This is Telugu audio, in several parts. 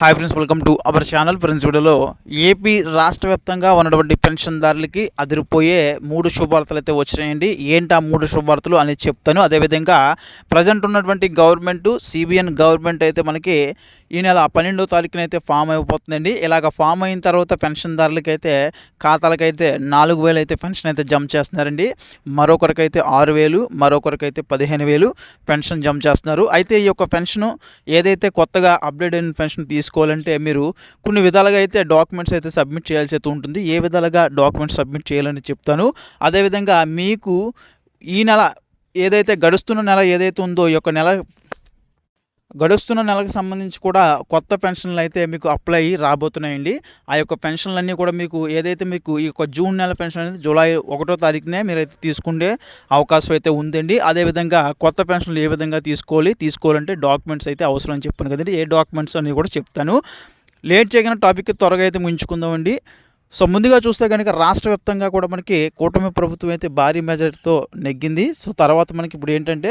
Hi friends welcome to our channel friends వీడియోలో ఏపీ రాష్ట్ర వ్యాప్తంగా ఉన్నటువంటి పెన్షన్దారులకి అదిరిపోయే మూడు శుభార్తలు అయితే వచ్చాయండి ఏంటి ఆ మూడు శుభార్తలు అనేది చెప్తాను. అదేవిధంగా ప్రజెంట్ ఉన్నటువంటి గవర్నమెంట్ సిబిఎన్ గవర్నమెంట్ అయితే మనకి ఈ నెల పన్నెండో తారీఖున అయితే ఫామ్ అయిపోతుందండి. ఇలాగ ఫామ్ అయిన తర్వాత పెన్షన్దారులకి అయితే ఖాతాలకైతే నాలుగు వేలు అయితే పెన్షన్ అయితే జమ చేస్తున్నారండి. మరొకరికైతే ఆరు వేలు మరొకరికైతే పదిహేను వేలు పెన్షన్ జమ చేస్తున్నారు. అయితే ఈ యొక్క పెన్షన్ ఏదైతే కొత్తగా అప్డేట్ అయిన పెన్షన్ తీసుకోవాలంటే మీరు కొన్ని విధాలుగా అయితే డాక్యుమెంట్స్ అయితే సబ్మిట్ చేయాల్సి అయితే ఉంటుంది. ఏ విధాలుగా డాక్యుమెంట్స్ సబ్మిట్ చేయాలని చెప్తాను. అదేవిధంగా మీకు ఈ నెల ఏదైతే గడుస్తున్న నెల ఏదైతే ఉందో ఈ యొక్క నెల గడుస్తున్న నెలకు సంబంధించి కూడా కొత్త పెన్షన్లు అయితే మీకు అప్లై రాబోతున్నాయండి. ఆ యొక్క పెన్షన్లన్నీ కూడా మీకు ఏదైతే మీకు ఈ యొక్క జూన్ నెల పెన్షన్ అనేది జూలై ఒకటో తారీఖునే మీరు అయితే తీసుకునే అవకాశం అయితే ఉందండి. అదేవిధంగా కొత్త పెన్షన్లు ఏ విధంగా తీసుకోవాలి తీసుకోవాలంటే డాక్యుమెంట్స్ అయితే అవసరం అని చెప్పాను కదండి. ఏ డాక్యుమెంట్స్ అనేది కూడా చెప్తాను. లేట్ చేయగిన టాపిక్ త్వరగా అయితే ముంచుకుందామండి సో ముందుగా చూస్తే కనుక రాష్ట్ర వ్యాప్తంగా కూడా మనకి కూటమి ప్రభుత్వం అయితే భారీ మెజార్టీతో నెగ్గింది. సో తర్వాత మనకి ఇప్పుడు ఏంటంటే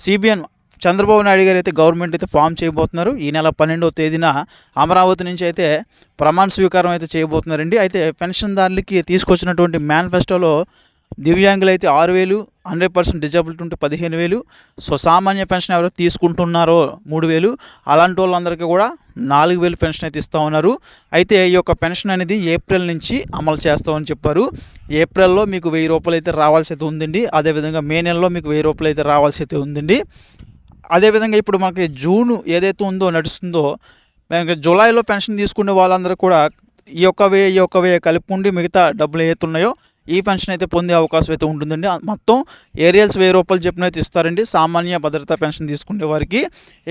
సిబిఎన్ చంద్రబాబు నాయుడు గారు అయితే గవర్నమెంట్ అయితే ఫామ్ చేయబోతున్నారు. ఈ నెల పన్నెండవ తేదీన అమరావతి నుంచి అయితే ప్రమాణ స్వీకారం అయితే చేయబోతున్నారండి. అయితే పెన్షన్దారులకి తీసుకొచ్చినటువంటి మేనిఫెస్టోలో దివ్యాంగులు అయితే ఆరు వేలు హండ్రెడ్ పర్సెంట్ డిజబిలిటీ ఉంటే పదిహేను వేలు సో సామాన్య పెన్షన్ ఎవరైతే తీసుకుంటున్నారో మూడు వేలు అలాంటి వాళ్ళందరికీ కూడా నాలుగు వేలు పెన్షన్ అయితే ఇస్తూ ఉన్నారు. అయితే ఈ యొక్క పెన్షన్ అనేది ఏప్రిల్ నుంచి అమలు చేస్తామని చెప్పారు. ఏప్రిల్లో మీకు వెయ్యి రూపాయలు అయితే రావాల్సి అయితే ఉందండి. అదేవిధంగా మే నెలలో మీకు వెయ్యి రూపాయలు అయితే రావాల్సి అయితే ఉందండి. అదేవిధంగా ఇప్పుడు మనకి జూన్ ఏదైతే ఉందో నడుస్తుందో మనకి జూలైలో పెన్షన్ తీసుకునే వాళ్ళందరూ కూడా ఈ యొక్క వే ఈ యొక్క వే కలుపుకుండి మిగతా డబ్బులు ఏతున్నాయో ఉన్నాయో ఈ పెన్షన్ అయితే పొందే అవకాశం అయితే ఉంటుందండి. మొత్తం ఏరియల్స్ వెయ్యి రూపాయలు చెప్పిన అయితే ఇస్తారండి. సామాన్య భద్రతా పెన్షన్ తీసుకునే వారికి.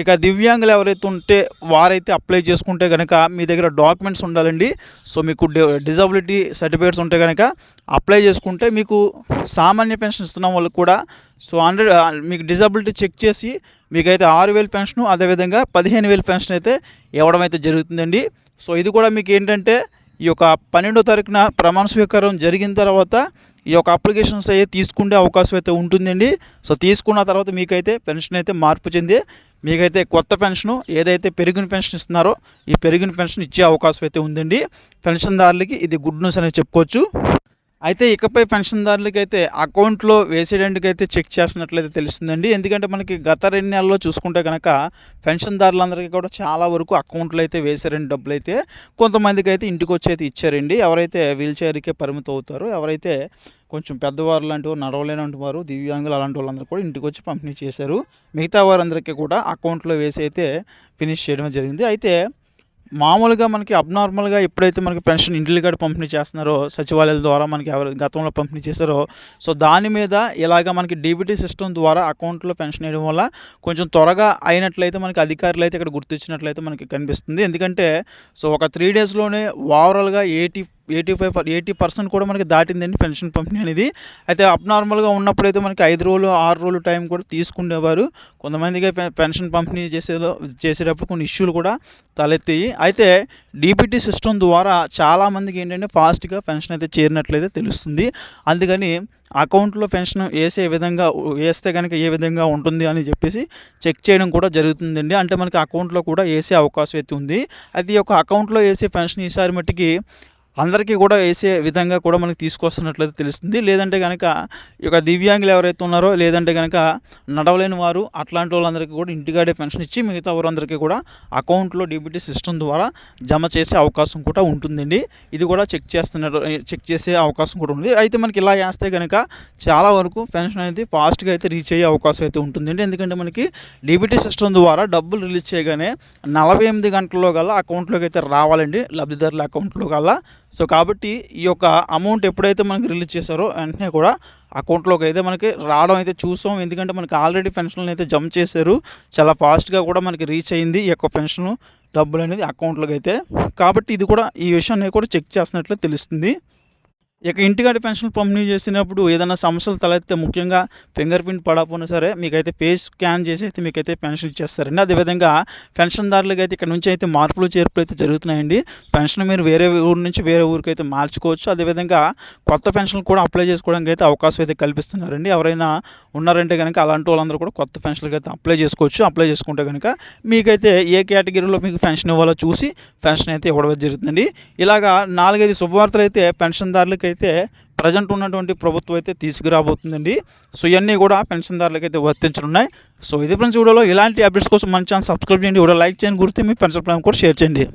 ఇక దివ్యాంగులు ఎవరైతే ఉంటే వారైతే అప్లై చేసుకుంటే కనుక మీ దగ్గర డాక్యుమెంట్స్ ఉండాలండి. సో మీకు డిజబిలిటీ సర్టిఫికేట్స్ ఉంటే కనుక అప్లై చేసుకుంటే మీకు సామాన్య పెన్షన్ ఇస్తున్న వాళ్ళకి కూడా. సో హండ్రెడ్ మీకు డిజబిలిటీ చెక్ చేసి మీకైతే ఆరు వేలు పెన్షన్ అదేవిధంగా పదిహేను వేలు పెన్షన్ అయితే ఇవ్వడం అయితే జరుగుతుందండి. సో ఇది కూడా మీకు ఏంటంటే ఈ యొక్క పన్నెండో తారీఖున ప్రమాణ స్వీకారం జరిగిన తర్వాత ఈ యొక్క అప్లికేషన్స్ అయితే తీసుకునే అవకాశం అయితే ఉంటుందండి. సో తీసుకున్న తర్వాత మీకైతే పెన్షన్ అయితే మార్పు చెంది మీకైతే కొత్త పెన్షను ఏదైతే పెరిగిన పెన్షన్ ఇస్తున్నారో ఈ పెరిగిన పెన్షన్ ఇచ్చే అవకాశం అయితే ఉందండి. పెన్షన్దారులకి ఇది గుడ్ న్యూస్ అనేది చెప్పుకోవచ్చు. అయితే ఇకపై పెన్షన్దారులకి అయితే అకౌంట్లో వేసేయడానికి అయితే చెక్ చేస్తున్నట్లయితే తెలుస్తుందండి. ఎందుకంటే మనకి గత రెండు నెలల్లో చూసుకుంటే కనుక పెన్షన్దారులందరికీ కూడా చాలా వరకు అకౌంట్లో అయితే వేసారండి డబ్బులు అయితే కొంతమందికి అయితే ఇంటికి వచ్చి అయితే ఇచ్చారండి. ఎవరైతే వీల్ చైర్కే పరిమితం అవుతారు ఎవరైతే కొంచెం పెద్దవారు లాంటి వారు నడవలేనంటి వారు దివ్యాంగులు అలాంటి వాళ్ళందరూ కూడా ఇంటికి వచ్చి పంపిణీ చేశారు. మిగతా వారందరికీ కూడా అకౌంట్లో వేసి అయితే ఫినిష్ చేయడం జరిగింది. అయితే మామూలుగా మనకి అబ్నార్మల్గా ఎప్పుడైతే మనకి పెన్షన్ ఇంటికి కాడ పంపిణీ చేస్తున్నారో సచివాలయాల ద్వారా మనకి ఎవరు గతంలో పంపిణీ చేశారో సో దాని మీద ఇలాగ మనకి డీబీటీ సిస్టమ్ ద్వారా అకౌంట్లో పెన్షన్ వేయడం వల్ల కొంచెం త్వరగా అయినట్లయితే మనకి అధికారులు అయితే ఇక్కడ గుర్తించినట్లయితే మనకి కనిపిస్తుంది. ఎందుకంటే సో ఒక త్రీ డేస్లోనే ఓవరాల్గా eighty eighty five eighty percent కూడా మనకి దాటిందండి పెన్షన్ పంపిణీ అనేది. అయితే అబ్నార్మల్గా ఉన్నప్పుడైతే మనకి ఐదు రోజులు ఆరు రోజులు టైం కూడా తీసుకునేవారు. కొంతమందికి పెన్షన్ పంపిణీ చేసేలో చేసేటప్పుడు కొన్ని ఇష్యూలు కూడా తలెత్తాయి. అయితే డీబీటీ సిస్టమ్ ద్వారా చాలామందికి ఏంటంటే ఫాస్ట్గా పెన్షన్ అయితే చేరినట్లయితే తెలుస్తుంది. అందుకని అకౌంట్లో పెన్షన్ వేసే విధంగా వేస్తే కనుక ఏ విధంగా ఉంటుంది అని చెప్పేసి చెక్ చేయడం కూడా జరుగుతుందండి. అంటే మనకి అకౌంట్లో కూడా వేసే అవకాశం అయితే ఉంది. అది ఒక అకౌంట్లో వేసే పెన్షన్ ఈసారి మట్టికి అందరికీ కూడా వేసే విధంగా కూడా మనకి తీసుకొస్తున్నట్లయితే తెలుస్తుంది. లేదంటే కనుక ఈ యొక్క దివ్యాంగులు ఎవరైతే ఉన్నారో లేదంటే కనుక నడవలేని వారు అట్లాంటి వాళ్ళందరికీ కూడా ఇంటికాడే పెన్షన్ ఇచ్చి మిగతా వారందరికీ కూడా అకౌంట్లో డీబీటీ సిస్టమ్ ద్వారా జమ చేసే అవకాశం కూడా ఉంటుందండి. ఇది కూడా చెక్ చేస్తున్నారు చెక్ చేసే అవకాశం కూడా ఉంది. అయితే మనకి ఇలా వేస్తే కనుక చాలా వరకు పెన్షన్ అనేది ఫాస్ట్గా అయితే రీచ్ అయ్యే అవకాశం అయితే ఉంటుందండి. ఎందుకంటే మనకి డీబీటీ సిస్టమ్ ద్వారా డబ్బులు రిలీజ్ చేయగానే నలభై ఎనిమిది గంటల్లో గల అకౌంట్లోకి అయితే రావాలండి. లబ్ధిదారుల అకౌంట్లో గల సో కాబట్టి ఈ యొక్క అమౌంట్ ఎప్పుడైతే మనకి రిలీజ్ చేశారో వెంటనే కూడా అకౌంట్లోకి అయితే మనకి రావడం అయితే చూసాం. ఎందుకంటే మనకి ఆల్రెడీ పెన్షన్లు అయితే జమ చేశారు. చాలా ఫాస్ట్గా కూడా మనకి రీచ్ అయింది ఈ యొక్క పెన్షన్ డబ్బులు అనేది అకౌంట్లోకి అయితే. కాబట్టి ఇది కూడా ఈ విషయాన్ని కూడా చెక్ చేస్తున్నట్లు తెలుస్తుంది. ఇక ఇంటికాడ పెన్షన్ పంపిణీ చేసినప్పుడు ఏదైనా సమస్యలు తలెత్తే ముఖ్యంగా ఫింగర్ ప్రింట్ పడకపోయినా సరే మీకైతే ఫేస్ స్కాన్ చేసి అయితే మీకైతే పెన్షన్ ఇచ్చేస్తారండి. అదేవిధంగా పెన్షన్దారులకు అయితే ఇక్కడ నుంచి అయితే మార్పులు చేర్పులు అయితే జరుగుతున్నాయండి. పెన్షన్ మీరు వేరే ఊరు నుంచి వేరే ఊరికి అయితే మార్చుకోవచ్చు. అదేవిధంగా కొత్త పెన్షన్ కూడా అప్లై చేసుకోవడానికి అయితే అవకాశం అయితే కల్పిస్తున్నారండి. ఎవరైనా ఉన్నారంటే కనుక అలాంటి వాళ్ళందరూ కూడా కొత్త పెన్షన్లకు అయితే అప్లై చేసుకోవచ్చు. అప్లై చేసుకుంటే కనుక మీకైతే ఏ కేటగిరీలో మీకు పెన్షన్ ఇవ్వాలో చూసి పెన్షన్ అయితే ఇవ్వడం జరుగుతుందండి. ఇలాగా నాలుగైదు శుభవార్తలు అయితే పెన్షన్దారులకి అయితే ప్రజెంట్ ఉన్నటువంటి ప్రభుత్వం అయితే తీసుకురాబోతుందండి. సో ఇవన్నీ కూడా పెన్షన్దారులకు అయితే వర్తించనున్నాయి. సో ఇది ఫ్రెండ్స్ వీడియోలో ఇలాంటి అప్డేట్స్ కోసం మన ఛానల్ సబ్స్క్రైబ్ చేయండి. వీడియో లైక్ చేయండి. గుర్తు మీ పెన్షన్ కూడా షేర్ చేయండి.